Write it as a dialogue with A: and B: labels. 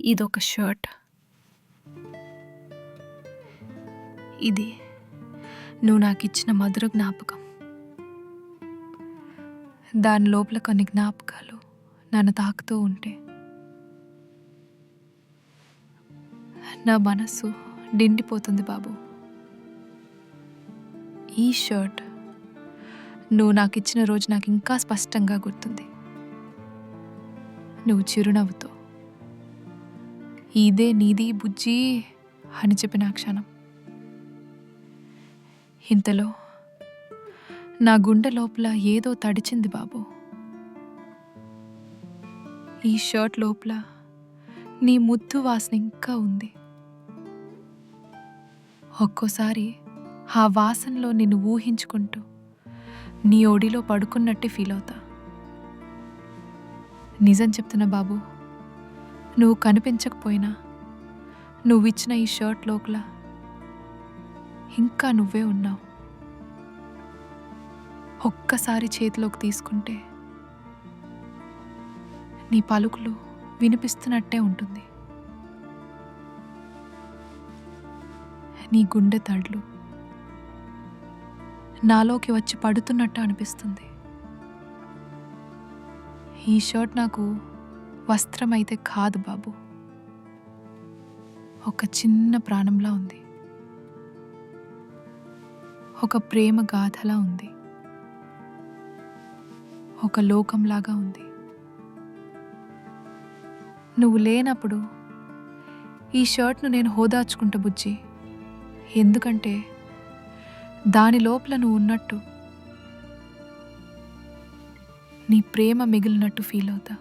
A: ఇదొక షర్ట్. ఇది నువ్వు నాకు ఇచ్చిన మధుర జ్ఞాపకం. దాని లోపల కొన్ని జ్ఞాపకాలు నన్ను తాకుతూ ఉంటే. నా మనస్సు నిండిపోతుంది బాబు. ఈ షర్ట్ నువ్వు నాకు ఇచ్చిన రోజు నాకు ఇంకా స్పష్టంగా గుర్తుంది. నువ్వు చిరునవ్వుతో. ఇదే నీది బుజ్జి అని చెప్పిన క్షణం. ఇంతలో నా గుండె లోపల ఏదో తడిచింది బాబు. ఈ షర్ట్ లోపల నీ ముద్దు వాసన ఇంకా ఉంది. ఒక్కోసారి ఆ వాసనలో నిన్ను ఊహించుకుంటూ నీ ఒడిలో పడుకున్నట్టే ఫీల్ అవుతా. నిజం చెప్తున్నా బాబు నువ్వు కనిపించకపోయినా నువ్వు ఇచ్చిన ఈ షర్ట్ లోపల ఇంకా నువ్వే ఉన్నావు. ఒక్కసారి చేతిలోకి తీసుకుంటే నీ పలుకులు వినిపిస్తున్నట్టే ఉంటుంది. నీ గుండె తడ్లు నాలోకి వచ్చి పడుతున్నట్టు అనిపిస్తుంది. ఈ షర్ట్ నాకు వస్త్రం అయితే కాదు బాబు. ఒక చిన్న ప్రాణంలా ఉంది. ఒక ప్రేమ గాథలా ఉంది. ఒక లోకంలాగా ఉంది. నువ్వు లేనప్పుడు ఈ షర్ట్ను నేను హోదాచుకుంటా బుజ్జి. ఎందుకంటే దాని లోపల నువ్వు ఉన్నట్టు నీ ప్రేమ మిగిలినట్టు ఫీల్ అవుతా.